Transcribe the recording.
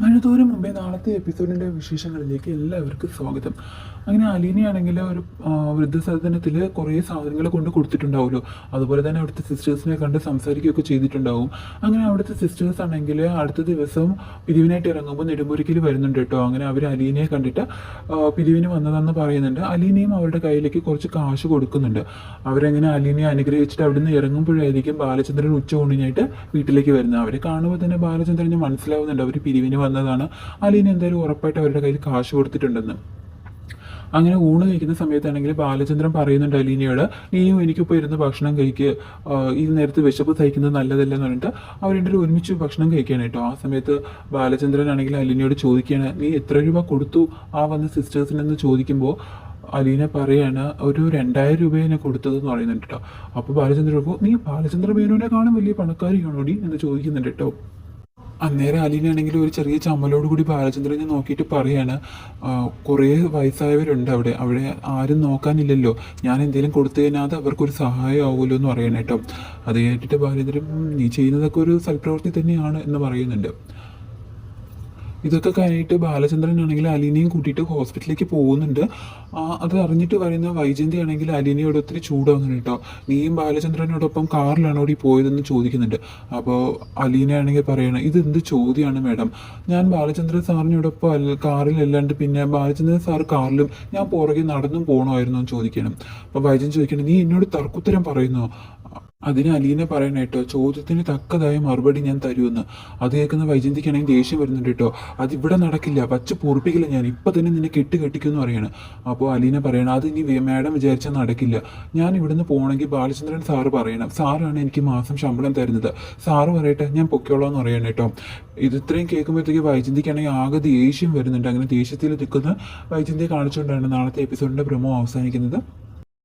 മഴതോറും മുമ്പേ നാളത്തെ എപ്പിസോഡിന്റെ വിശേഷങ്ങളിലേക്ക് എല്ലാവർക്കും സ്വാഗതം. അങ്ങനെ അലീനയാണെങ്കിൽ ഒരു വൃദ്ധസദനത്തിൽ കുറേ സാധനങ്ങൾ കൊണ്ട് കൊടുത്തിട്ടുണ്ടാവുമല്ലോ. അതുപോലെ തന്നെ അവിടുത്തെ സിസ്റ്റേഴ്സിനെ കണ്ട് സംസാരിക്കുകയൊക്കെ ചെയ്തിട്ടുണ്ടാവും. അങ്ങനെ അവിടുത്തെ സിസ്റ്റേഴ്സ് ആണെങ്കിൽ അടുത്ത ദിവസം പിരിവിനായിട്ട് ഇറങ്ങുമ്പോൾ നെടുമ്പൂരിക്കൽ വരുന്നുണ്ട് കേട്ടോ. അങ്ങനെ അവർ അലീനയെ കണ്ടിട്ട് പിരിവിന് വന്നതെന്ന് പറയുന്നുണ്ട്. അലീനയും അവരുടെ കയ്യിലേക്ക് കുറച്ച് കാശ് കൊടുക്കുന്നുണ്ട്. അവരെങ്ങനെ അലീനയെ അനുഗ്രഹിച്ചിട്ട് അവിടുന്ന് ഇറങ്ങുമ്പോഴായിരിക്കും ബാലചന്ദ്രൻ ഉച്ച ഉച്ചയൂണിനായിട്ട് വീട്ടിലേക്ക് വരുന്നത്. അവരെ കാണുമ്പോൾ തന്നെ ബാലചന്ദ്രന് മനസ്സിലാവുന്നുണ്ട്. അവർ പിരിവിന് വന്നതാണ്. അലീന എന്തായാലും ഉറപ്പായിട്ട് അവരുടെ കയ്യിൽ കാശ് കൊടുത്തിട്ടുണ്ടെന്ന്. അങ്ങനെ ഊണ് കഴിക്കുന്ന സമയത്താണെങ്കിൽ ബാലചന്ദ്രൻ പറയുന്നുണ്ട് അലീനയോട് നീയും എനിക്കിപ്പോൾ ഇരുന്ന് ഭക്ഷണം കഴിക്കുക ഈ നേരത്തെ വിശപ്പ് സഹിക്കുന്നത് നല്ലതല്ല എന്ന് പറഞ്ഞിട്ട് അവർ രണ്ടുപേരും ഒരുമിച്ച് ഭക്ഷണം കഴിക്കുകയാണ് കേട്ടോ. ആ സമയത്ത് ബാലചന്ദ്രൻ ആണെങ്കിൽ അലീനയോട് ചോദിക്കുകയാണ് നീ എത്ര രൂപ കൊടുത്തു ആ വന്ന സിസ്റ്റേഴ്സിനെന്ന് ചോദിക്കുമ്പോൾ അലീന പറയാണ് ഒരു രണ്ടായിരം രൂപയെ കൊടുത്തതെന്ന് പറയുന്നുണ്ട് കേട്ടോ. അപ്പോൾ ബാലചന്ദ്രൻ നീ ബാലചന്ദ്ര മേനോനെ കാണും വലിയ പണക്കാരിയാണോടി? എന്ന് ചോദിക്കുന്നുണ്ട് കേട്ടോ. അന്നേരം അലീനാണെങ്കിൽ ഒരു ചെറിയ ചമ്മലോട് കൂടി ബാലചന്ദ്രനെ നോക്കിയിട്ട് പറയാണ് "ആ, കുറേ വയസ്സായവരുണ്ട് അവിടെ. അവിടെ ആരും നോക്കാനില്ലല്ലോ. ഞാൻ എന്തെങ്കിലും കൊടുത്തു കഴിഞ്ഞാൽ അത് അവർക്കൊരു സഹായം ആവുമല്ലോ എന്ന് പറയണം കേട്ടോ. അത് കേട്ടിട്ട് ബാലചന്ദ്രൻ നീ ചെയ്യുന്നതൊക്കെ ഒരു സൽപ്രവൃത്തി തന്നെയാണ് എന്ന് പറയുന്നുണ്ട്. ഇതൊക്കെ കഴിഞ്ഞിട്ട് ബാലചന്ദ്രൻ ആണെങ്കിൽ അലീനയും കൂട്ടിയിട്ട് ഹോസ്പിറ്റലിലേക്ക് പോകുന്നുണ്ട്. അത് അറിഞ്ഞിട്ട് വരുന്ന വൈജന്തി ആണെങ്കിൽ അലീനയോട് ഒത്തിരി ചൂടാവുന്നുണ്ട് കേട്ടോ. നീയും ബാലചന്ദ്രനോടൊപ്പം കാറിലാണോ ഈ പോയതെന്ന് ചോദിക്കുന്നുണ്ട്. അപ്പോൾ അലീന ആണെങ്കിൽ പറയണം ഇത് എന്ത് ചോദ്യമാണ് മാഡം? ഞാൻ ബാലചന്ദ്രൻ സാറിനോടൊപ്പം അല്ലാണ്ട് പിന്നെ ബാലചന്ദ്രൻ സാർ കാറിലും ഞാൻ പുറകെ നടന്നും പോകണമായിരുന്നു എന്ന് ചോദിക്കണം. അപ്പോൾ വൈജൻ ചോദിക്കണം നീ എന്നോട് തർക്കുത്തരം പറയുന്നോ? അതിന് അലീനെ പറയണ കേട്ടോ ചോദ്യത്തിന് തക്കതായ മറുപടി ഞാൻ തരുമെന്ന്. അത് കേൾക്കുന്ന വൈജന്തിക്കാണെങ്കിൽ ദേഷ്യം വരുന്നുണ്ട് കേട്ടോ അതിവിടെ നടക്കില്ല. വച്ച് പൂർപ്പിക്കില്ല ഞാൻ. ഇപ്പം തന്നെ നിന്നെ കെട്ട് കെട്ടിക്കുമെന്ന് പറയണം. അപ്പോൾ അലീന പറയണം. അത് ഇനി മാഡം വിചാരിച്ചാൽ നടക്കില്ല. ഞാൻ ഇവിടുന്ന് പോകണമെങ്കിൽ ബാലചന്ദ്രൻ സാറ് പറയണം. സാറാണ് എനിക്ക് മാസം ശമ്പളം തരുന്നത്. സാറ് പറയട്ടെ ഞാൻ പൊക്കോളാം എന്ന് പറയണം കേട്ടോ ഇത് ഇത്രയും കേൾക്കുമ്പോഴത്തേക്ക് വൈജന്തിക്കാണെങ്കിൽ ആകെ ദേഷ്യം വരുന്നുണ്ട്. അങ്ങനെ ദേഷ്യത്തിൽ നിൽക്കുന്ന വൈജന്തിയെ കാണിച്ചുകൊണ്ടാണ് നാളത്തെ എപ്പിസോഡിന്റെ പ്രമോ അവസാനിക്കുന്നത്.